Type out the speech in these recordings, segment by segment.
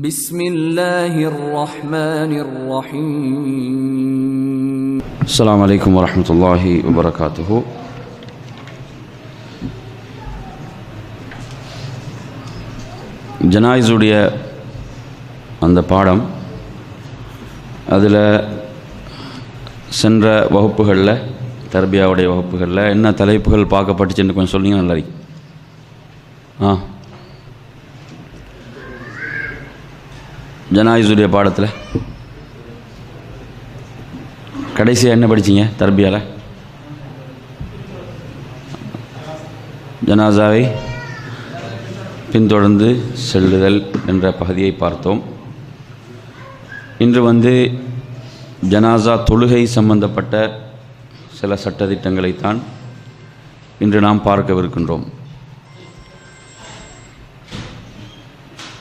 بسم الله الرحمن الرحيم السلام عليكم ورحمة الله وبركاته ஜனாயிஸுடைய அந்த பாடம் அதில் சென்ற வகுப்புகளில் தர்பியாவுடைய வகுப்புகளில் என்ன தலைப்புகள் பார்க்கப்பட்டுச்சுன்னு கொஞ்சம் சொன்னீங்க நல்லா இருக்கும். ஆ ஜனாயிஸுடைய பாடத்தில். கடைசியாக என்ன படிச்சீங்க தர்பியாவில் ஜனாசாவை பின்தொடர்ந்து செல்லுதல் என்ற பகுதியை பார்த்தோம். இன்று வந்து ஜனாசா தொழுகை சம்பந்தப்பட்ட சில சட்டத்திட்டங்களைத்தான் இன்று நாம் பார்க்கவிருக்கின்றோம்.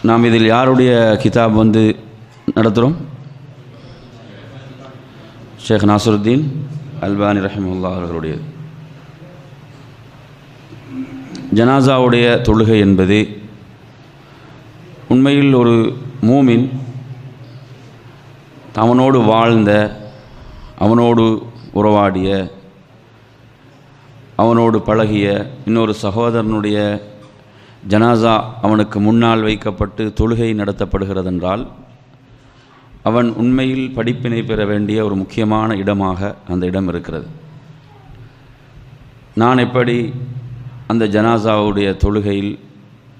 நாம் இதில் யாருடைய கிதாப் வந்து நடத்துகிறோம்? ஷேக் நாசருத்தீன் அல்பானி ரஹிமுல்லா அவர்களுடையது ஜனாசாவுடைய தொழுகை என்பது உண்மையில் ஒரு மூமின் அவனோடு வாழ்ந்த அவனோடு உறவாடிய அவனோடு பழகிய இன்னொரு சகோதரனுடைய ஜனாசா அவனுக்கு முன்னால் வைக்கப்பட்டு தொழுகை நடத்தப்படுகிறதென்றால் அவன் உண்மையில் படிப்பினை பெற வேண்டிய ஒரு முக்கியமான இடமாக அந்த இடம் இருக்கிறது. நான் எப்படி அந்த ஜனாசாவுடைய தொழுகையில்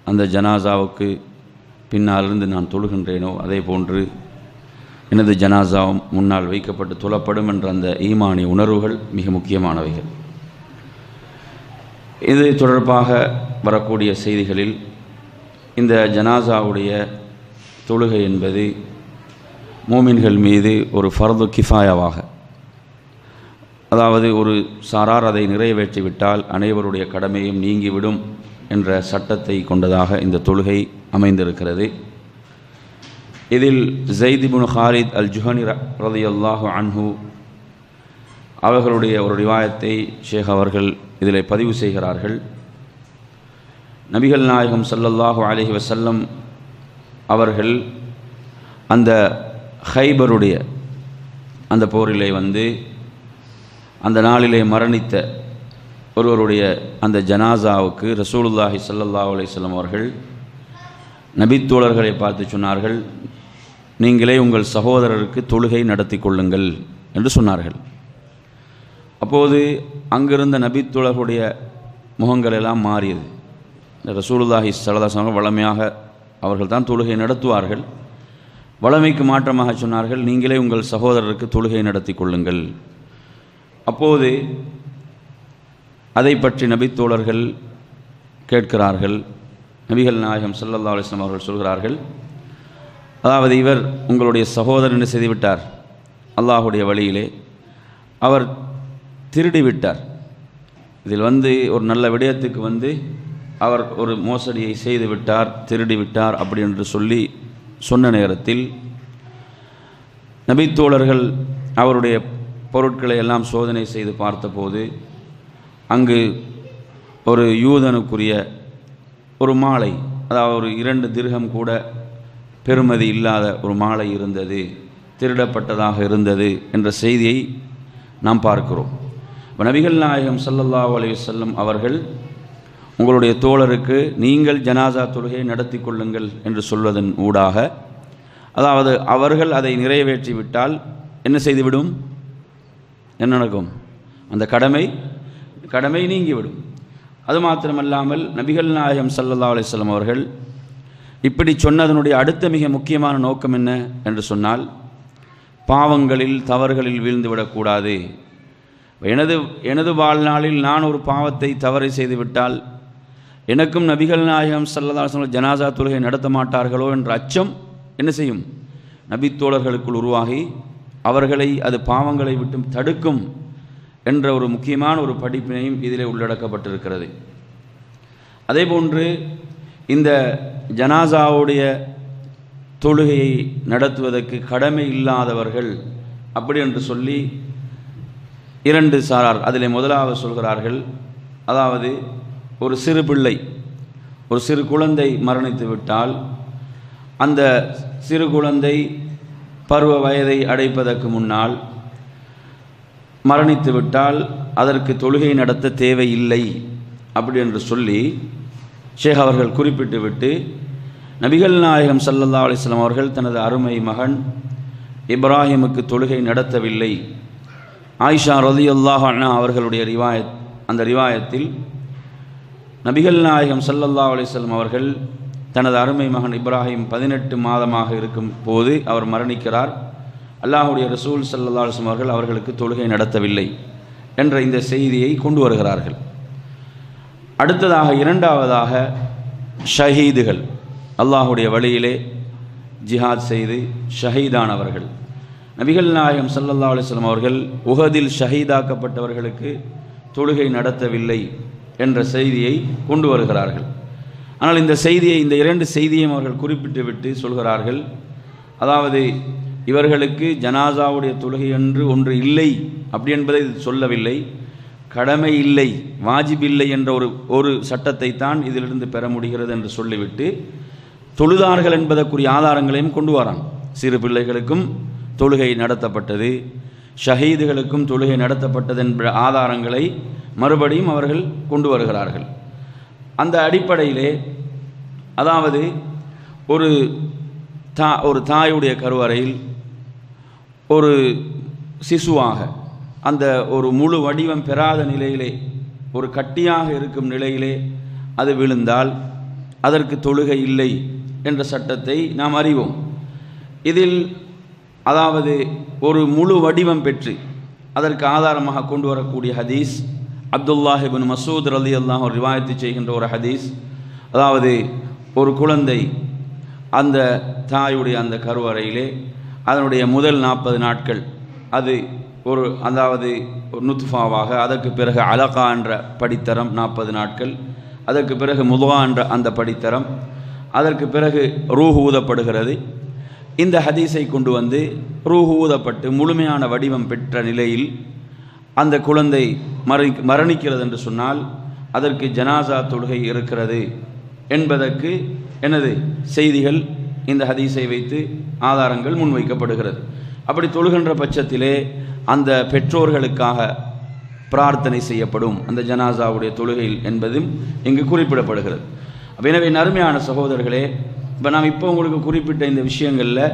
அந்த ஜனாசாவுக்கு பின்னாலிருந்து நான் தொழுகின்றேனோ அதே போன்று எனது ஜனாசாவும் முன்னால் வைக்கப்பட்டு தொழப்படும் என்ற அந்த ஈமானிய உணர்வுகள் மிக முக்கியமானவைகள். இது தொடர்பாக வரக்கூடிய செய்திகளில் இந்த ஜனாசாவுடைய தொழுகை என்பது மூமின்கள் மீது ஒரு ஃபர்து கிஃபாயாவாக. அதாவது ஒரு சாரார் அதை நிறைவேற்றிவிட்டால் அனைவருடைய கடமையும் நீங்கிவிடும் என்ற சட்டத்தை கொண்டதாக இந்த தொழுகை அமைந்திருக்கிறது. இதில் ஜெய்திபுன் ஹாலித் அல் ஜுஹனி ரதி அல்லாஹு அன்ஹு அவர்களுடைய ஒரு ரிவாயத்தை ஷேக் அவர்கள் இதில் பதிவு செய்கிறார்கள். நபிகள் நாயகம் சல்லல்லாஹு அலஹி வசல்லம் அவர்கள் அந்த ஹைபருடைய அந்த போரிலே வந்து அந்த நாளிலே மரணித்த ஒருவருடைய அந்த ஜனாசாவுக்கு ரசூலுல்லாஹி ஸல்லல்லாஹு அலைஹி வஸல்லம் அவர்கள் நபித்தோழர்களை பார்த்து சொன்னார்கள் நீங்களே உங்கள் சகோதரருக்கு தொழுகை நடத்தி கொள்ளுங்கள் என்று சொன்னார்கள். அப்போது அங்கிருந்த நபித்துலகுடைய முகங்கள் எல்லாம் மாறியது. இந்த ரசூலுல்லாஹி சலதாசம் வளமையாக அவர்கள் தான் தொழுகை நடத்துவார்கள். வளமைக்கு மாற்றமாக சொன்னார்கள் நீங்களே உங்கள் சகோதரருக்கு தொழுகை நடத்தி கொள்ளுங்கள். அப்போது அதை பற்றி நபித்தோழர்கள் கேட்கிறார்கள். நபிகள் நாயகம் சல்லல்லா அலிஸ்லாம் அவர்கள் சொல்கிறார்கள் அதாவது இவர் உங்களுடைய சகோதரன் செய்துவிட்டார் அல்லாஹுடைய வழியிலே. அவர் திருடிவிட்டார். இதில் வந்து ஒரு நல்ல விடயத்துக்கு வந்து அவர் ஒரு மோசடியை செய்து விட்டார் திருடி விட்டார் அப்படி என்று சொல்லி சொன்ன நேரத்தில் நபித்தோழர்கள் அவருடைய பொருட்களை எல்லாம் சோதனை செய்து பார்த்தபோது அங்கு ஒரு யூதனுக்குரிய ஒரு மாலை அதாவது ஒரு இரண்டு திருகம் கூட பெருமதி இல்லாத ஒரு மாலை இருந்தது திருடப்பட்டதாக இருந்தது என்ற செய்தியை நாம் பார்க்கிறோம். இப்போ நபிகள் நாயகம் சல்லல்லா அலி செல்லம் அவர்கள் உங்களுடைய தோழருக்கு நீங்கள் ஜனாசா தொழுகையை நடத்தி கொள்ளுங்கள் என்று சொல்வதன் ஊடாக அதாவது அவர்கள் அதை நிறைவேற்றி விட்டால் என்ன செய்துவிடும்? என்ன நடக்கும்? அந்த கடமை கடமை நீங்கிவிடும். அது மாத்திரமல்லாமல் நபிகள் நாயகம் சல்லல்லா அலைஹி அவர்கள் இப்படி சொன்னதனுடைய அடுத்த மிக முக்கியமான நோக்கம் என்ன? என்று சொன்னால் பாவங்களில் தவறுகளில் வீழ்ந்துவிடக்கூடாது எனது எனது வாழ்நாளில் நான் ஒரு பாவத்தை தவறை செய்துவிட்டால் எனக்கும் நபிகள் நாயகம் சல்லதா அலைஹி ஜனாசா தொழுகை நடத்த மாட்டார்களோ என்ற அச்சம் என்ன செய்யும்? நபித்தோழர்களுக்குள் உருவாகி அவர்களை அது பாவங்களை விட்டும் தடுக்கும் என்ற ஒரு முக்கியமான ஒரு படிப்பினையும் இதிலே உள்ளடக்கப்பட்டிருக்கிறது. அதேபோன்று இந்த ஜனாசாவுடைய தொழுகையை நடத்துவதற்கு கடமை இல்லாதவர்கள் அப்படி என்று சொல்லி இரண்டு சாரார். அதில் முதலாவது சொல்கிறார்கள் அதாவது ஒரு சிறு பிள்ளை ஒரு சிறு குழந்தை மரணித்து விட்டால் அந்த சிறு குழந்தை பருவ வயதை அடைப்பதற்கு முன்னால் மரணித்து விட்டால் அதற்கு தொழுகை நடத்த தேவையில்லை அப்படி என்று சொல்லி ஷேக் அவர்கள் குறிப்பிட்டு விட்டு நபிகள் நாயகம் சல்லல்லா அலிஸ்லாம் அவர்கள் தனது அருமை மகன் இப்ராஹிமுக்கு தொழுகை நடத்தவில்லை. ஆயிஷா ரதியுல்லாஹ் அண்ணா அவர்களுடைய ரிவாயத் அந்த ரிவாயத்தில் நபிகள் நாயகம் சல்லல்லா அலிசல்லம் அவர்கள் தனது அருமை மகன் இப்ராஹிம் பதினெட்டு மாதமாக இருக்கும் போது அவர் மரணிக்கிறார். அல்லாஹுடைய ரசூல் ஸல்லல்லாஹு அலிஸ்லம் அவர்கள் அவர்களுக்கு தொழுகை நடத்தவில்லை என்ற இந்த செய்தியை கொண்டு வருகிறார்கள். அடுத்ததாக இரண்டாவதாக ஷஹீதுகள் அல்லாஹுடைய வழியிலே ஜிஹாத் செய்து ஷஹீதானவர்கள். நபிகள் நாயகம் ஸல்லல்லாஹு அலிஸ்லாம் அவர்கள் உகதில் ஷஹீதாக்கப்பட்டவர்களுக்கு தொழுகை நடத்தவில்லை என்ற செய்தியை கொண்டு வருகிறார்கள். ஆனால் இந்த செய்தியை இந்த இரண்டு செய்தியையும் அவர்கள் குறிப்பிட்டு விட்டு சொல்கிறார்கள். அதாவது இவர்களுக்கு ஜனாசாவுடைய தொழுகை என்று ஒன்று இல்லை அப்படி என்பதை இது சொல்லவில்லை. கடமை இல்லை வாஜிப் இல்லை என்ற ஒரு ஒரு சட்டத்தை தான் இதிலிருந்து பெற முடிகிறது என்று சொல்லிவிட்டு தொழுதார்கள் என்பதற்குரிய ஆதாரங்களையும் கொண்டு வராங்க சிறு பிள்ளைகளுக்கும் தொழுகை நடத்தப்பட்டது. ஷஹீதுகளுக்கும் தொழுகை நடத்தப்பட்டது என்ற ஆதாரங்களை மறுபடியும் அவர்கள் கொண்டு வருகிறார்கள். அந்த அடிப்படையிலே அதாவது ஒரு தா ஒரு தாயுடைய கருவறையில் ஒரு சிசுவாக அந்த ஒரு முழு வடிவம் பெறாத நிலையிலே ஒரு கட்டியாக இருக்கும் நிலையிலே அது விழுந்தால் அதற்கு தொழுகை இல்லை என்ற சட்டத்தை நாம் அறிவோம். இதில் அதாவது ஒரு முழு வடிவம் பெற்று அதற்கு ஆதாரமாக கொண்டு வரக்கூடிய ஹதீஸ் அப்துல்லாஹிபின் மசூத் ரலி அல்லாஹ் ரிவாயத்து செய்கின்ற ஒரு ஹதீஸ். அதாவது ஒரு குழந்தை அந்த தாயுடைய அந்த கருவறையிலே அதனுடைய முதல் நாற்பது நாட்கள் அது ஒரு அதாவது ஒரு நுத்ஃபாவாக அதற்கு பிறகு அலகா என்ற படித்தரம் நாற்பது நாட்கள் அதற்கு பிறகு முதுவா என்ற அந்த படித்தரம் அதற்கு பிறகு ரூஹ் ஊதப்படுகிறது. இந்த ஹதீஸை கொண்டு வந்து ரூஹ் ஊதப்பட்டு முழுமையான வடிவம் பெற்ற நிலையில் அந்த குழந்தை மரணி மரணிக்கிறது என்று சொன்னால் அதற்கு ஜனாசா தொழுகை இருக்கிறது என்பதற்கு எனது செய்திகள் இந்த ஹதீஸை வைத்து ஆதாரங்கள் முன்வைக்கப்படுகிறது. அப்படி தொழுகின்ற பட்சத்திலே அந்த பெற்றோர்களுக்காக பிரார்த்தனை செய்யப்படும் அந்த ஜனாசாவுடைய தொழுகையில் என்பதும் இங்கு குறிப்பிடப்படுகிறது. எனவே நறுமையான சகோதரர்களே இப்போ நாம் இப்போ உங்களுக்கு குறிப்பிட்ட இந்த விஷயங்களில்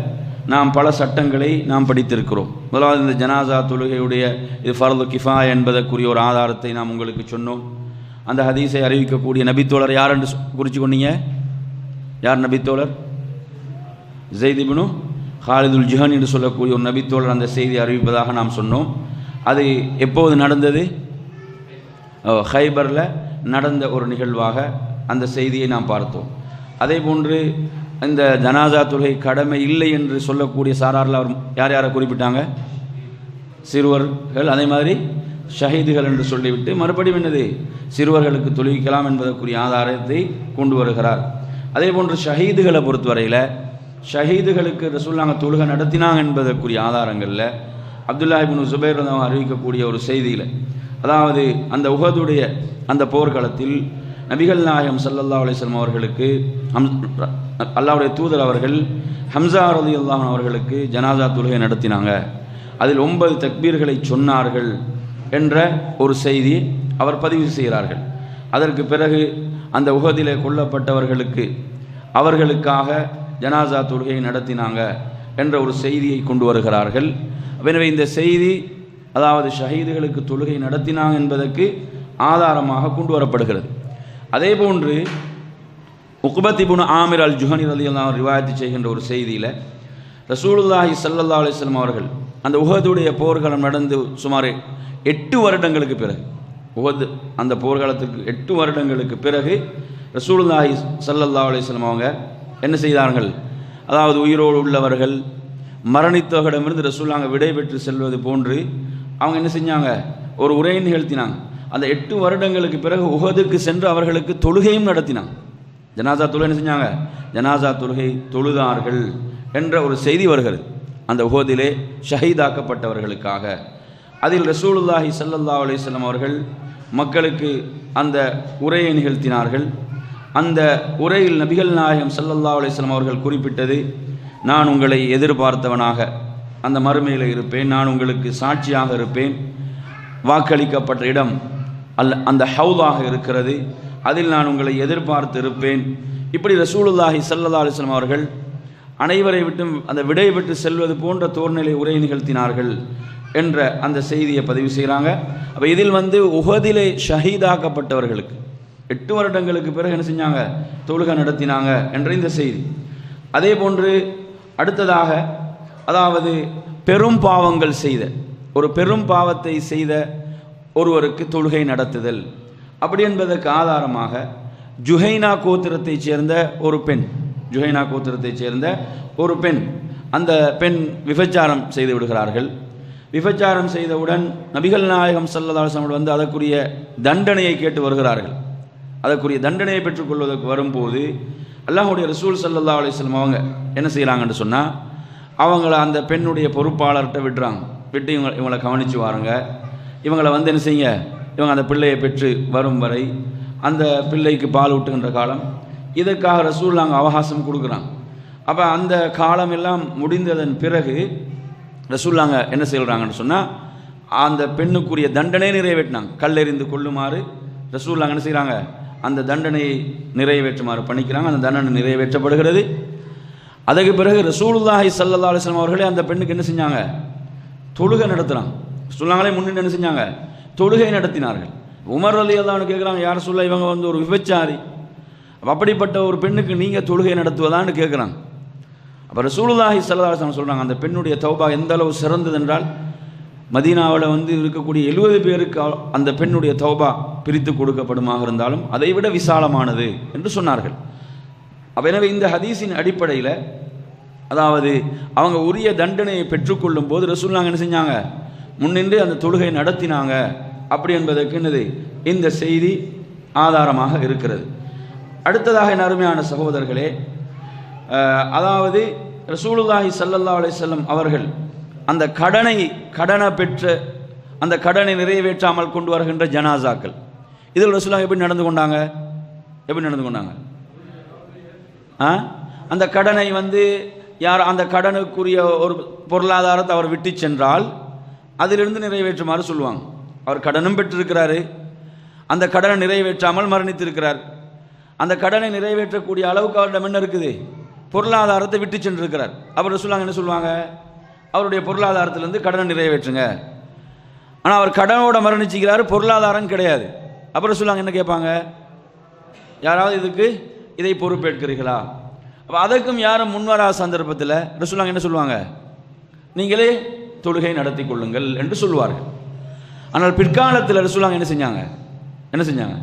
நாம் பல சட்டங்களை நாம் படித்திருக்கிறோம். முதலாவது இந்த ஜனாசா தொழுகையுடைய இது ஃபரது கிஃபா என்பதற்குரிய ஒரு ஆதாரத்தை நாம் உங்களுக்கு சொன்னோம். அந்த ஹதீஸை அறிவிக்கக்கூடிய நபித்தோழர் யார் என்று குறித்து கொண்டீங்க யார் நபித்தோழர்? ஜெய்திபினு ஹாலிதுல் ஜஹன் என்று சொல்லக்கூடிய ஒரு நபித்தோழர் அந்த செய்தி அறிவிப்பதாக நாம் சொன்னோம். அது எப்போது நடந்தது? ஹைபரில் நடந்த ஒரு நிகழ்வாக அந்த செய்தியை நாம் பார்த்தோம். அதே போன்று இந்த ஜனாசா தொழுகை கடமை இல்லை என்று சொல்லக்கூடிய சாராரில் அவர் யார் யாரை குறிப்பிட்டாங்க? சிறுவர்கள் அதே மாதிரி ஷஹீதுகள் என்று சொல்லிவிட்டு மறுபடியும் என்னது? சிறுவர்களுக்கு தொழுவிக்கலாம் என்பதற்குரிய ஆதாரத்தை கொண்டு வருகிறார். அதே போன்று ஷஹீதுகளை பொறுத்தவரையில் ஷஹீதுகளுக்கு ரசூல்லாங்க தொழுகை நடத்தினாங்க என்பதற்குரிய ஆதாரங்களில் அப்துல்லா இப்னு சுபைர் அறிவிக்கக்கூடிய ஒரு செய்தியில் அதாவது அந்த உகதுடைய அந்த போர்க்களத்தில் நபிகள் நாயகம் சல்லல்லா அலிஸ்லாம் அவர்களுக்கு ஹம் அல்லாவுடைய தூதர் அவர்கள் ஹம்சா ரலியல்லாஹு அன்ஹு அவர்களுக்கு ஜனாதா தொழுகை நடத்தினாங்க. அதில் ஒன்பது தக்பீர்களை சொன்னார்கள் என்ற ஒரு செய்தி அவர் பதிவு செய்கிறார்கள். அதற்கு பிறகு அந்த உகதிலே கொல்லப்பட்டவர்களுக்கு அவர்களுக்காக ஜனாசா தொழுகையை நடத்தினாங்க என்ற ஒரு செய்தியை கொண்டு வருகிறார்கள். எனவே இந்த செய்தி அதாவது ஷஹீதுகளுக்கு தொழுகை நடத்தினாங்க என்பதற்கு ஆதாரமாக கொண்டு வரப்படுகிறது. அதே போன்று உக்பத் இப்னு ஆமிர் அல் ஜுஹனி அலி அல்லா ரிவாயத்து செய்கின்ற ஒரு செய்தியில் ரசூலுல்லாஹி ஸல்லல்லாஹு அலிஸ்லாம் அவர்கள் அந்த உஹதுடைய போர்க்களம் நடந்து சுமார் எட்டு வருடங்களுக்கு பிறகு உஹது அந்த போர்க்களத்துக்கு எட்டு வருடங்களுக்கு பிறகு ரசூலுல்லாஹி சல்லல்லா அலிஸ்லாம் அவங்க என்ன செய்தார்கள்? அதாவது உயிரோடு உள்ளவர்கள் மரணித்தவர்களிடமிருந்து ரசூலாங்க விடை விடைபெற்று செல்வது போன்று அவங்க என்ன செஞ்சாங்க? ஒரு உரையை நிகழ்த்தினாங்க. அந்த எட்டு வருடங்களுக்கு பிறகு உகதுக்கு சென்று அவர்களுக்கு தொழுகையும் நடத்தினான். ஜனாசா தொழுகை என்ன செஞ்சாங்க? ஜனாசா தொழுகை தொழுதார்கள் என்ற ஒரு செய்தி வருகிறது. அந்த உகதிலே ஷஹீதாக்கப்பட்டவர்களுக்காக. அதில் ரசூலுல்லாஹி சல்லல்லா அலைஹி அவர்கள் மக்களுக்கு அந்த உரையை நிகழ்த்தினார்கள். அந்த உரையில் நபிகள் நாயகம் சல்லல்லா அலைஹி அவர்கள் குறிப்பிட்டது நான் உங்களை எதிர்பார்த்தவனாக அந்த மறுமையில் இருப்பேன். நான் உங்களுக்கு சாட்சியாக இருப்பேன். வாக்களிக்கப்பட்ட இடம் அல்ல அந்த ஹவுதாக இருக்கிறது. அதில் நான் உங்களை எதிர்பார்த்து இருப்பேன் இப்படி ரசூலுல்லாஹி சல்லா அலிஸ்லாம் அவர்கள் அனைவரை விட்டும் அந்த விடை விட்டு செல்வது போன்ற தோர்நிலை உரை நிகழ்த்தினார்கள் என்ற அந்த செய்தியை பதிவு செய்கிறாங்க அப்போ இதில் வந்து உகதிலே ஷஹீதாக்கப்பட்டவர்களுக்கு எட்டு வருடங்களுக்கு பிறகு என்ன செஞ்சாங்க? தொழுகை நடத்தினாங்க என்ற இந்த செய்தி. அதே போன்று அடுத்ததாக அதாவது பெரும் பாவங்கள் செய்த ஒரு பெரும் பாவத்தை செய்த ஒருவருக்கு தொழுகை நடத்துதல். அப்படி என்பதற்கு ஆதாரமாக ஜுஹைனா கோத்திரத்தைச் சேர்ந்த ஒரு பெண் ஜுஹைனா கோத்திரத்தைச் சேர்ந்த ஒரு பெண் அந்த பெண் விபச்சாரம் செய்து விடுகிறார்கள். விபச்சாரம் செய்தவுடன் நபிகள் நாயகம் சல்லதாசம் வந்து அதற்குரிய தண்டனையை கேட்டு வருகிறார்கள். அதற்குரிய தண்டனையை பெற்றுக்கொள்வதற்கு வரும்போது அல்லாஹுடைய ரசூல் சல்லல்லா அலிஸ்லம் அவங்க என்ன செய்கிறாங்கன்னு சொன்னால் அவங்கள அந்த பெண்ணுடைய பொறுப்பாளர்கிட்ட விடுறாங்க. விட்டு இவங்க இவங்களை கவனித்து வாருங்க. இவங்களை வந்து என்ன செய்யுங்க? இவங்க அந்த பிள்ளையை பெற்று வரும் வரை அந்த பிள்ளைக்கு பால் ஊட்டுகின்ற காலம். இதற்காக ரசூல் நாங்கள் அவகாசம் கொடுக்குறாங்க அப்போ அந்த காலம் எல்லாம் முடிந்ததன் பிறகு ரசூல் நாங்கள் என்ன செய்கிறாங்கன்னு சொன்னால் அந்த பெண்ணுக்குரிய தண்டனையை நிறைவேற்றினாங்க. கல்லெறிந்து கொள்ளுமாறு ரசூல் நாங்கள் என்ன செய்கிறாங்க அந்த தண்டனையை நிறைவேற்றுமாறு பண்ணிக்கிறாங்க. அந்த தண்டனை நிறைவேற்றப்படுகிறது. அதுக்கு பிறகு ரசூலுல்லாஹி சல்லா அலைஹி அவர்களே அந்த பெண்ணுக்கு என்ன செஞ்சாங்க? தொழுகை நடத்துகிறாங்க சொல்லாங்களே முன்னிட்டு என்ன செஞ்சாங்க? தொழுகை நடத்தினார்கள். உமர் அலி அல்லான்னு கேட்குறாங்க யார் சொல்ல இவங்க வந்து ஒரு விபச்சாரி. அப்படிப்பட்ட ஒரு பெண்ணுக்கு நீங்கள் தொழுகை நடத்துவதான்னு கேட்குறாங்க. அப்போ ரசூலுல்லாஹி ஸல்லல்லாஹு சொல்கிறாங்க அந்த பெண்ணுடைய தௌபா எந்த அளவு சிறந்தது என்றால் மதீனாவில் வந்து இருக்கக்கூடிய எழுபது பேருக்கு அந்த பெண்ணுடைய தௌபா பிரித்து கொடுக்கப்படுமாக இருந்தாலும் அதை விட விசாலமானது என்று சொன்னார்கள். அப்போ எனவே இந்த ஹதீஸின் அடிப்படையில் அதாவது அவங்க உரிய தண்டனையை பெற்றுக்கொள்ளும் போது ரசூல்லாங்க என்ன செஞ்சாங்க? முன்னின்று அந்த தொழுகை நடத்தினாங்க. அப்படி என்பதற்கு என்னது? இந்த செய்தி ஆதாரமாக இருக்கிறது. அடுத்ததாக என் அருமையான சகோதரர்களே அதாவது ரசூலுல்லாஹி சல்லல்லா அலிசல்லம் அவர்கள் அந்த கடனை கடனை பெற்ற அந்த கடனை நிறைவேற்றாமல் கொண்டு வருகின்ற ஜனாசாக்கள். இதில் ரசூலுல்லாஹ் எப்படி நடந்து கொண்டாங்க? எப்படி நடந்து கொண்டாங்க? ஆ? அந்த கடனை வந்து யார் அந்த கடனுக்குரிய ஒரு பொருளாதாரத்தை அவர் விட்டு சென்றால் அதிலிருந்து நிறைவேற்றுமாறு சொல்லுவாங்க. அவர் கடனும் பெற்றிருக்கிறாரு. அந்த கடனை நிறைவேற்றாமல் மரணித்திருக்கிறார். அந்த கடனை நிறைவேற்றக்கூடிய அளவுக்கு அவரிடம் என்ன இருக்குது? பொருளாதாரத்தை விட்டு சென்றிருக்கிறார். அவர் சொல்லுவாங்க? என்ன சொல்லுவாங்க? அவருடைய பொருளாதாரத்திலேருந்து கடனை நிறைவேற்றுங்க. ஆனால் அவர் கடனோட மரணிச்சுக்கிறாரு பொருளாதாரம் கிடையாது. அப்புறம் சொல்லுவாங்க? என்ன கேட்பாங்க? யாராவது இதுக்கு இதை பொறுப்பேற்கிறீர்களா? அப்போ அதற்கும் யாரும் முன்வரா சந்தர்ப்பத்தில் சொல்லுவாங்க? என்ன சொல்லுவாங்க? நீங்களே தொழுகை நடத்தி கொள்ளுங்கள் என்று சொல்லுவார்கள். ஆனால் பிற்காலத்தில் ரசூலாங்க என்ன செஞ்சாங்க? என்ன செஞ்சாங்க?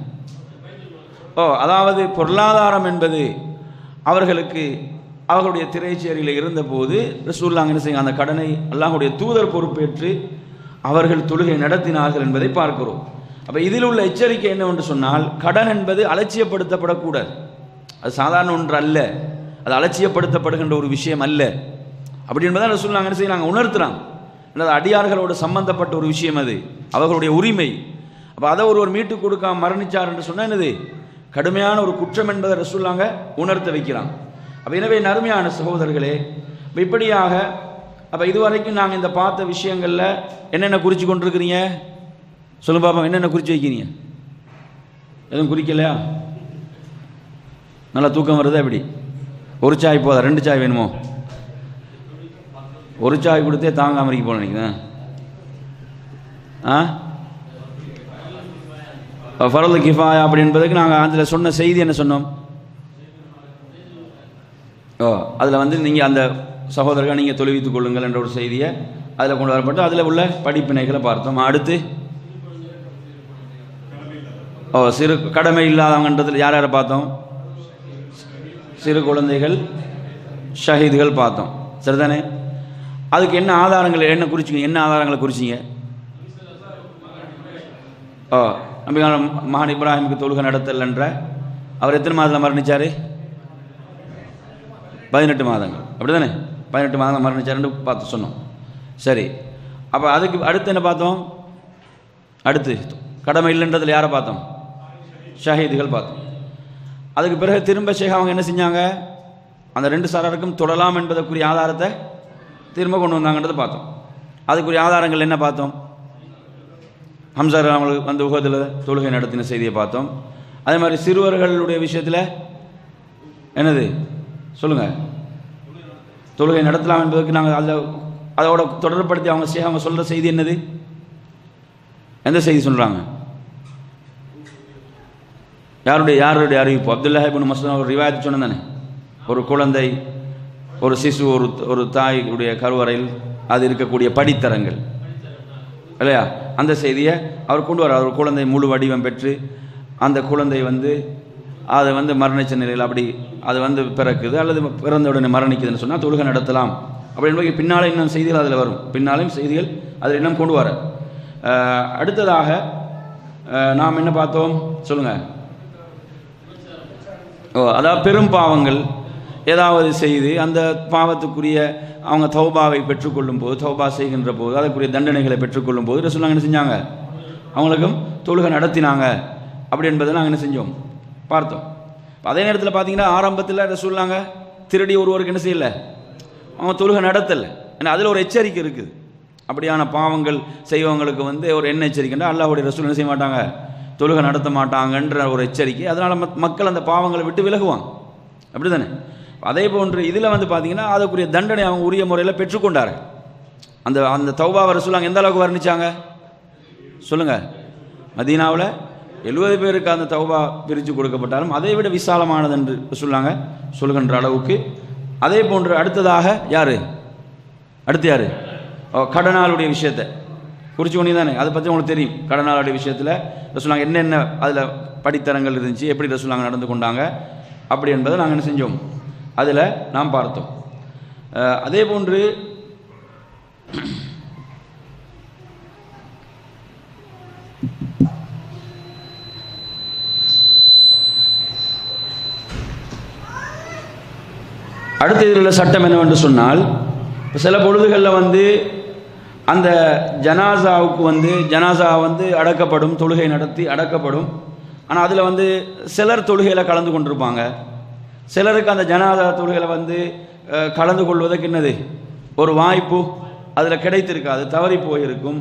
ஓ அதாவது பொருளாதாரம் என்பது அவர்களுக்கு அவர்களுடைய திரைச்சேரியில் இருந்தபோது ரசூல்லாங்க என்ன செய்ய அந்த கடனை அல்லாஹுடைய தூதர் பொறுப்பேற்று அவர்கள் தொழுகை நடத்தினார்கள் என்பதை பார்க்கிறோம். அப்போ இதில் உள்ள எச்சரிக்கை என்னவென்று சொன்னால் கடன் என்பது அலட்சியப்படுத்தப்படக்கூடாது. அது சாதாரண ஒன்று அல்ல. அது அலட்சியப்படுத்தப்படுகின்ற ஒரு விஷயம் அல்ல. அப்படி என்பதை ரசூல்லாங்க என்ன நாங்கள் உணர்த்துறாங்க. என்னது அடியார்களோடு சம்பந்தப்பட்ட ஒரு விஷயம் அது. அவர்களுடைய உரிமை. அப்போ அதை ஒருவர் மீட்டு கொடுக்காம மரணிச்சார் என்று சொன்னால் என்னது? கடுமையான ஒரு குற்றம் என்பதை ரசூல்லாங்க உணர்த்த வைக்கிறான். அப்போ எனவே நறுமையான சகோதரர்களே இப்படியாக அப்போ இதுவரைக்கும் நாங்கள் இந்த பார்த்த விஷயங்களில் என்னென்ன குறித்து கொண்டிருக்கிறீங்க? சொல்லு பாப்பா என்னென்ன குறித்து வைக்கிறீங்க? எதுவும் குறிக்கலையா? நல்லா தூக்கம் வருதா எப்படி ஒரு சாய் போதா ரெண்டு சாய் வேணுமோ? ஒரு சாய் கொடுத்தே தாங்க அமெரிக்க போல நினைக்கிறேன் ஆ? ஃபரல் கிஃபாயா அப்படின்றதுக்கு நாங்கள் அதில் சொன்ன செய்தி என்ன சொன்னோம்? ஓ அதில் வந்து நீங்கள் அந்த சகோதரர்கள் நீங்கள் தொழுவித்துக் கொள்ளுங்கள் என்ற ஒரு செய்தியை அதில் கொண்டு வரப்பட்டு அதில் உள்ள படிப்பினைகளை பார்த்தோம். அடுத்து ஓ சிறு கடமை இல்லாதவங்கன்றதில் யார் யாரை பார்த்தோம்? சிறு குழந்தைகள் ஷஹீதுகள் பார்த்தோம். சரிதானே? அதுக்கு என்ன ஆதாரங்கள் என்ன குறிச்சிங்க என்ன ஆதாரங்களை குறிச்சிங்க? ஓ நம்பிக்கான மகான் இப்ராஹிமுக்கு தொழுகை நடத்தலன்ற அவர் எத்தனை மாதத்தில் மரணிச்சார்? பதினெட்டு மாதங்கள். அப்படி தானே பதினெட்டு மாதம் மரணிச்சாருன்னு பார்த்து சொன்னோம். சரி. அப்போ அதுக்கு அடுத்து என்ன பார்த்தோம்? அடுத்து கடமை இல்லைன்றதில் யாரை பார்த்தோம்? ஷஹீதுகள் பார்த்தோம். அதுக்கு பிறகு திரும்ப ஷேக் அவங்க என்ன செஞ்சாங்க? அந்த ரெண்டு சாராருக்கும் தொடலாம் என்பதற்குரிய ஆதாரத்தை திரும்ப கொண்டு வந்தாங்கன்றதை பார்த்தோம். அதுக்குரிய ஆதாரங்கள் என்ன பார்த்தோம்? ஹம்சார் அவங்களுக்கு வந்து உகத்தில் தொழுகை நடத்தின செய்தியை பார்த்தோம். அதே மாதிரி சிறுவர்களுடைய விஷயத்தில் என்னது? சொல்லுங்கள் தொழுகை நடத்தலாம் என்பதற்கு நாங்கள் அதில் அதோட தொடர்படுத்தி அவங்க செய்ய அவங்க சொல்கிற செய்தி என்னது? எந்த செய்தி சொல்கிறாங்க யாருடைய யாருடைய அறிவிப்பு? அப்துல்லாஹிபின் இப்னு மஸ்லாம் ஒரு ரிவாயத்து சொன்னேன் தானே? ஒரு குழந்தை ஒரு சிசு ஒரு ஒரு தாயுடைய கருவறையில் அது இருக்கக்கூடிய படித்தரங்கள். இல்லையா? அந்த செய்தியை அவர் கொண்டு வரார் அவர் குழந்தை முழு வடிவம் பெற்று அந்த குழந்தை வந்து அதை வந்து மரணிச்ச நிலையில் அப்படி அது வந்து பிறக்குது அல்லது பிறந்த உடனே மரணிக்குதுன்னு சொன்னால் தொழுகை நடத்தலாம். அப்படி என்பது பின்னாலே இன்னும் செய்திகள் அதில் வரும். பின்னாலேயும் செய்திகள் அதில் இன்னும் கொண்டு வர. அடுத்ததாக நாம் என்ன பார்த்தோம்? சொல்லுங்கள் ஓ அதாவது பெரும் பாவங்கள் ஏதாவது செய்து அந்த பாவத்துக்குரிய அவங்க தௌபாவை பெற்றுக்கொள்ளும் போது தௌபா செய்கின்ற போது அதற்குரிய தண்டனைகளை பெற்றுக்கொள்ளும் போது ரசூலுல்லாஹ் என்ன செஞ்சாங்க? அவங்களுக்கும் தொழுகை நடத்தினாங்க. அப்படி என்பதை நாங்கள் என்ன செஞ்சோம்? பார்த்தோம். அதே நேரத்தில் பார்த்தீங்கன்னா ஆரம்பத்தில் ரசூலுல்லாங்க திருடி ஒருவருக்கு என்ன செய்யலை? அவங்க தொழுகை நடத்தலை. ஏன்னா அதில் ஒரு எச்சரிக்கை இருக்குது. அப்படியான பாவங்கள் செய்வங்களுக்கு வந்து ஒரு என்ன எச்சரிக்கைன்னா அல்லாஹுடைய ரசூல் என்ன செய்ய மாட்டாங்க? தொழுகை நடத்த மாட்டாங்கன்ற ஒரு எச்சரிக்கை. அதனால் மக்கள் அந்த பாவங்களை விட்டு விலகுவாங்க. அப்படி தானே அதே போன்று இதில் வந்து பார்த்தீங்கன்னா அதுக்குரிய தண்டனை அவங்க உரிய முறையில் பெற்றுக்கொண்டார்கள் அந்த அந்த தௌபாவை ரசூலாங்க எந்த அளவுக்கு வர்ணிச்சாங்க? சொல்லுங்கள் மதீனாவில் எழுபது பேருக்கு அந்த தௌபா பிரித்து கொடுக்கப்பட்டாலும் அதை விட விசாலமானது என்று சொல்லாங்க சொல்லுகின்ற அளவுக்கு. அதே போன்று அடுத்ததாக யார்? அடுத்து யார்? கடனாளுடைய விஷயத்தை. குறிச்சு கொண்டு தானே அதை பற்றி உங்களுக்கு தெரியும். கடனாளுடைய விஷயத்தில் ரசூலாங்க என்னென்ன அதில் படித்தரங்கள் இருந்துச்சு எப்படி ரசூலாங்க நடந்து கொண்டாங்க அப்படி என்பதை நாங்கள் என்ன செஞ்சோம்? அதில் நாம் பார்த்தோம். அதே போன்று அடுத்த இதில் உள்ள சட்டம் என்னவென்று சொன்னால் இப்போ சில பொழுதுகளில் வந்து அந்த ஜனாசாவுக்கு வந்து ஜனாசா வந்து அடக்கப்படும் தொழுகை நடத்தி அடக்கப்படும். ஆனால் அதில் வந்து சிலர் தொழுகையில் கலந்து கொண்டிருப்பாங்க. சிலருக்கு அந்த ஜனாசா தொழுகையில் வந்து கலந்து கொள்வதற்கு என்னது? ஒரு வாய்ப்பு அதில் கிடைத்திருக்காது தவறி போயிருக்கும்.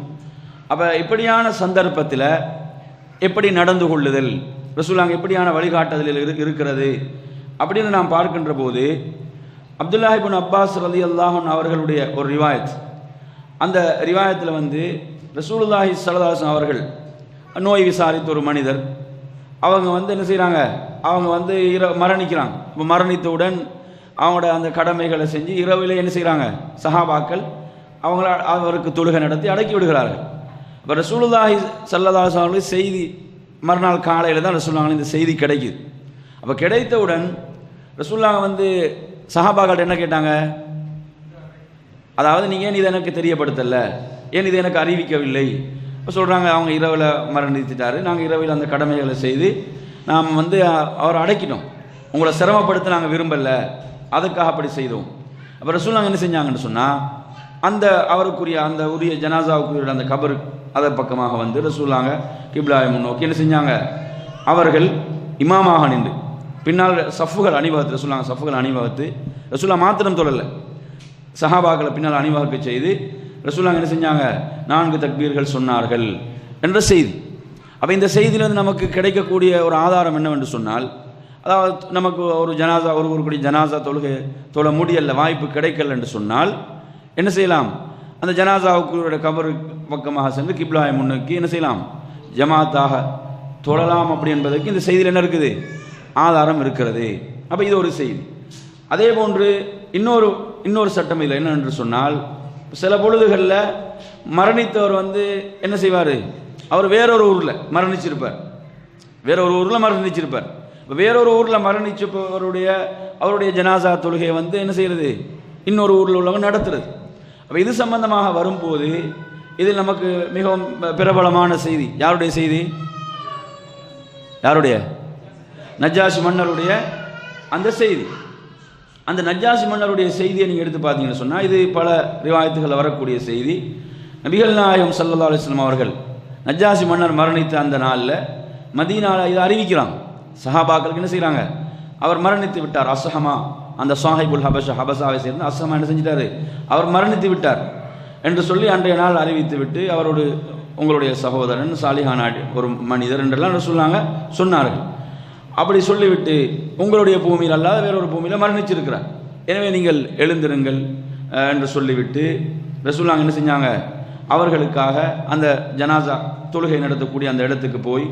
அப்போ இப்படியான சந்தர்ப்பத்தில் எப்படி நடந்து கொள்ளுதல்? ரசூலாங்க எப்படியான வழிகாட்டுதலில் இரு இருக்கிறது? அப்படின்னு நாம் பார்க்கின்ற போது அப்துல்லாஹிபின் அப்பாஸ் அலி அல்லாஹன் அவர்களுடைய ஒரு ரிவாயத். அந்த ரிவாயத்தில் வந்து ரசூலுல்லாஹி சலதாசன் அவர்கள் நோய் விசாரித்த ஒரு மனிதர். அவங்க வந்து என்ன செய்கிறாங்க அவங்க வந்து இர மரணிக்கிறாங்க. இப்போ மரணித்தவுடன் அவங்களோட அந்த கடமைகளை செஞ்சு இரவிலே என்ன செய்கிறாங்க சஹாபாக்கள் அவங்கள அவருக்கு தொழுகை நடத்தி அடக்கி விடுகிறார்கள். இப்போ ரசூலுல்லாஹி சல்லதாஸ் அவர்களுக்கு செய்தி மறுநாள் காலையில் தான் ரசூல்லாங்க இந்த செய்தி கிடைக்குது. அப்போ கிடைத்தவுடன் ரசூல்லாங்க வந்து சஹாபாக்கள்கிட்ட என்ன கேட்டாங்க? அதாவது நீங்கள் ஏன் இதை எனக்கு தெரியப்படுத்தலை? ஏன் இதை எனக்கு அறிவிக்கவில்லை? இப்போ சொல்கிறாங்க அவங்க இரவில் மரணித்துட்டார் நாங்கள் இரவில் அந்த கடமைகளை செய்து நாம் வந்து அவரை அடக்கிட்டோம் உங்களை சிரமப்படுத்த நாங்கள் விரும்பலை. அதுக்காக அப்படி செய்தோம். அப்போ நாங்கள் என்ன செஞ்சாங்கன்னு சொன்னால் அந்த அவருக்குரிய அந்த உரிய ஜனாசாவுக்குரிய அந்த கபரு அதை பக்கமாக வந்து ரசூலாங்க கிப்லாயை முன்னோக்கி என்ன செஞ்சாங்க? அவர்கள் இமாமாக நின்று பின்னால் சஃபுகள் அணிவகுத்து ரசூலாங்க சஃபுகள் அணிவகுத்து ரசூலா மாத்திரம் தொழலை. சஹாபாக்களை பின்னால் அணிவகுக்க செய்து ரசூலாங்க என்ன செஞ்சாங்க? நான்கு தக்பீர்கள் சொன்னார்கள் என்ற செய்தி. அப்போ இந்த செய்தியிலிருந்து நமக்கு கிடைக்கக்கூடிய ஒரு ஆதாரம் என்னவென்று சொன்னால் அதாவது நமக்கு ஒரு ஜனாசா ஒரு ஒரு ஜனாசா தொழுகை தொழ முடியல வாய்ப்பு கிடைக்கல என்று சொன்னால் என்ன செய்யலாம்? அந்த ஜனாசாவுக்கு கபரு பக்கமாக சென்று கிப்லாயை முன்னோக்கி என்ன செய்யலாம்? ஜமாத்தாக தொழலாம் அப்படி என்பதற்கு இந்த செய்தியில் என்ன இருக்குது? ஆதாரம் இருக்கிறது. அப்போ இது ஒரு செய்தி. அதே போன்று இன்னொரு இன்னொரு சட்டம் இதில் என்னென்று சொன்னால் சில பொழுதுகளில் மரணித்தவர் வந்து என்ன செய்வார்? அவர் வேறொரு ஊரில் மரணிச்சிருப்பார். வேறொரு ஊரில் மரணிச்சிருப்பார். இப்போ வேறொரு ஊரில் மரணிச்சவருடைய அவருடைய ஜனாசா தொழுகையை வந்து என்ன செய்கிறது இன்னொரு ஊரில் உள்ளவங்க நடத்துறது. அப்போ இது சம்பந்தமாக வரும்போது இதில் நமக்கு மிகவும் பிரபலமான செய்தி. யாருடைய செய்தி? யாருடைய? நஜாஷ் மன்னருடைய அந்த செய்தி. அந்த நஜ்ஜாசி மன்னருடைய செய்தியை நீங்கள் எடுத்து பார்த்தீங்கன்னு சொன்னால் இது பல ரிவாயத்துகளில் வரக்கூடிய செய்தி. நபிகள் நாயகம் சல்லா அலிஸ்லாம் அவர்கள் நஜ்ஜாசி மன்னர் மரணித்த அந்த நாளில் மதீனால இதை அறிவிக்கிறாங்க சஹாபாக்களுக்கு என்ன செய்கிறாங்க அவர் மரணித்து விட்டார். அசஹமா அந்த சாஹிபுல் ஹபஷா ஹபசாவை சேர்ந்து அசஹமா என்ன செஞ்சிட்டாரு? அவர் மரணித்து விட்டார் என்று சொல்லி அன்றைய நாள் அறிவித்து விட்டு அவரோடு உங்களுடைய சகோதரன் சாலிஹான் ஆடி- ஒரு மனிதர் என்றெல்லாம் என்ன சொன்னாங்க சொன்னார்கள். அப்படி சொல்லிவிட்டு உங்களுடைய பூமியில் அல்லாத வேறொரு பூமியில் மரணிச்சிருக்கிறார். எனவே நீங்கள் எழுந்திருங்கள் என்று சொல்லிவிட்டு ரசூல்லாங்க என்ன செஞ்சாங்க? அவர்களுக்காக அந்த ஜனாசா தொழுகை நடத்தக்கூடிய அந்த இடத்துக்கு போய்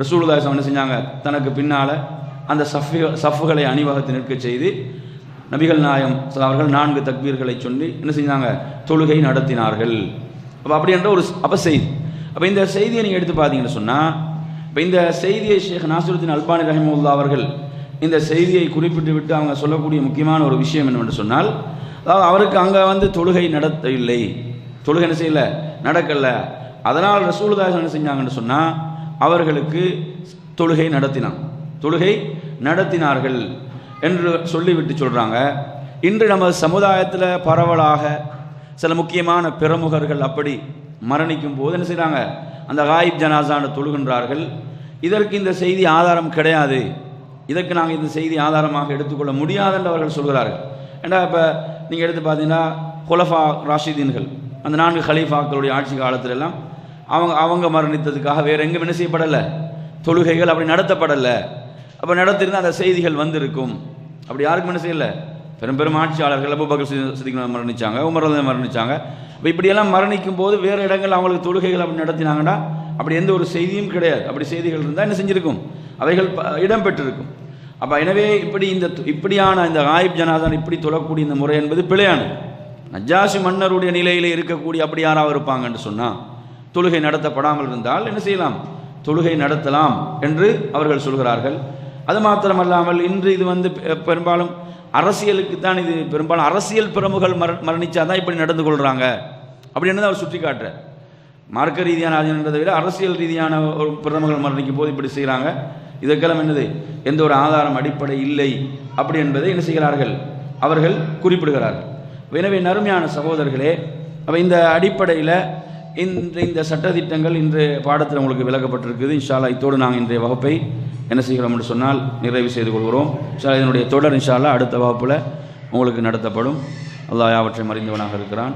ரசூலுதாசம் என்ன செஞ்சாங்க? தனக்கு பின்னால் அந்த சஃபு சஃப்புகளை அணிவகுத்து நிற்க செய்து நபிகள் நாயம் அவர்கள் நான்கு தக்பீர்களை சொல்லி என்ன செஞ்சாங்க? தொழுகை நடத்தினார்கள். அப்போ அப்படி என்ற ஒரு அப்போ செய்தி. அப்போ இந்த செய்தியை நீங்கள் எடுத்து பார்த்தீங்கன்னு சொன்னால் இப்போ இந்த செய்தியை ஷேக் நாசருத்தின் அல்பானி ரஹிமுல்லா அவர்கள் இந்த செய்தியை குறிப்பிட்டு விட்டு அவங்க சொல்லக்கூடிய முக்கியமான ஒரு விஷயம் என்னவென்று சொன்னால் அதாவது அவருக்கு அங்கே வந்து தொழுகை நடத்தவில்லை. தொழுகை என்ன செய்யலை? நடக்கலை. அதனால் ரசூலுல்லாஹி என்ன செஞ்சாங்கன்னு சொன்னால் அவர்களுக்கு தொழுகை நடத்தினான். தொழுகை நடத்தினார்கள் என்று சொல்லிவிட்டு சொல்கிறாங்க இன்று நமது சமுதாயத்தில் பரவலாக சில முக்கியமான பிரமுகர்கள் அப்படி மரணிக்கும் போது என்ன செய்கிறாங்க அந்த காயிப் ஜனாசான தொழுகின்றார்கள். இதற்கு இந்த செய்தி ஆதாரம் கிடையாது. இதற்கு நாங்கள் இந்த செய்தி ஆதாரமாக எடுத்துக்கொள்ள முடியாது என்று அவர்கள் சொல்கிறார்கள். ஏன்னா இப்போ நீங்கள் எடுத்து பார்த்தீங்கன்னா குலஃபா ராஷிதீன்கள் அந்த நான்கு ஹலீஃபாக்களுடைய ஆட்சி காலத்திலெல்லாம் அவங்க அவங்க மரணித்ததுக்காக வேறு எங்கே என்ன செய்யப்படலை? தொழுகைகள் அப்படி நடத்தப்படலை. அப்போ நடத்திருந்தால் அந்த செய்திகள் வந்திருக்கும். அப்படி யாருக்கும் என்ன செய்யலை? பெரும் பெரும் ஆட்சியாளர்கள் அபுபக்கர் சிதிக் மரணிச்சாங்க உமர் ரலியல்லாஹு மரணிச்சாங்க. இப்போ இப்படியெல்லாம் மரணிக்கும் போது வேறு இடங்கள் அவங்களுக்கு தொழுகைகள் அப்படி நடத்தினாங்கன்னா அப்படி எந்த ஒரு செய்தியும் கிடையாது. அப்படி செய்திகள் இருந்தால் என்ன செஞ்சிருக்கும்? அவைகள் ப- இடம்பெற்றிருக்கும் அப்போ எனவே இப்படி இந்த இப்படியான இந்த ஆயிப் ஜனாதான் இப்படி தொழக்கூடிய இந்த முறை என்பது பிழையானது. நஜாசி மன்னருடைய நிலையில் இருக்கக்கூடிய அப்படி யாராவது இருப்பாங்கன்னு சொன்னால் தொழுகை நடத்தப்படாமல் இருந்தால் என்ன செய்யலாம்? தொழுகை நடத்தலாம் என்று அவர்கள் சொல்கிறார்கள். அது மாத்திரமல்லாமல் இன்று இது வந்து பெ- பெரும்பாலும் அரசியலுக்கு தான் இது பெரும்பாலும் அரசியல் பிரமுகள் மர மரணிச்சாதான் இப்படி நடந்து கொள்கிறாங்க அப்படின்னு அவர் சுட்டி காட்டுறார் மார்க்க ரீதியான ஆஜனன்றதை விட அரசியல் ரீதியான ஒரு பிரதமர்கள் மரணிக்கும் போது இப்படி செய்கிறாங்க இதற்கெல்லாம் என்னது? எந்த ஒரு ஆதாரம் அடிப்படை இல்லை. அப்படி என்பதை என்ன செய்கிறார்கள்? அவர்கள் குறிப்பிடுகிறார்கள். எனவே நறுமையான சகோதரர்களே அப்போ இந்த அடிப்படையில் இந்த இந்த சட்டத்திட்டங்கள் இன்று பாடத்தில் உங்களுக்கு விளக்கப்பட்டிருக்குது. இன்ஷால்லா இத்தோடு நாங்கள் இன்றைய வகுப்பை என்ன செய்கிறோம் என்று சொன்னால் நிறைவு செய்து கொள்கிறோம். இன்ஷால்லா இதனுடைய தொடர் இன்ஷால்லா அடுத்த வகுப்பில் உங்களுக்கு நடத்தப்படும். அல்லாஹ் யாவற்றை மறிந்தவனாக இருக்கிறான்.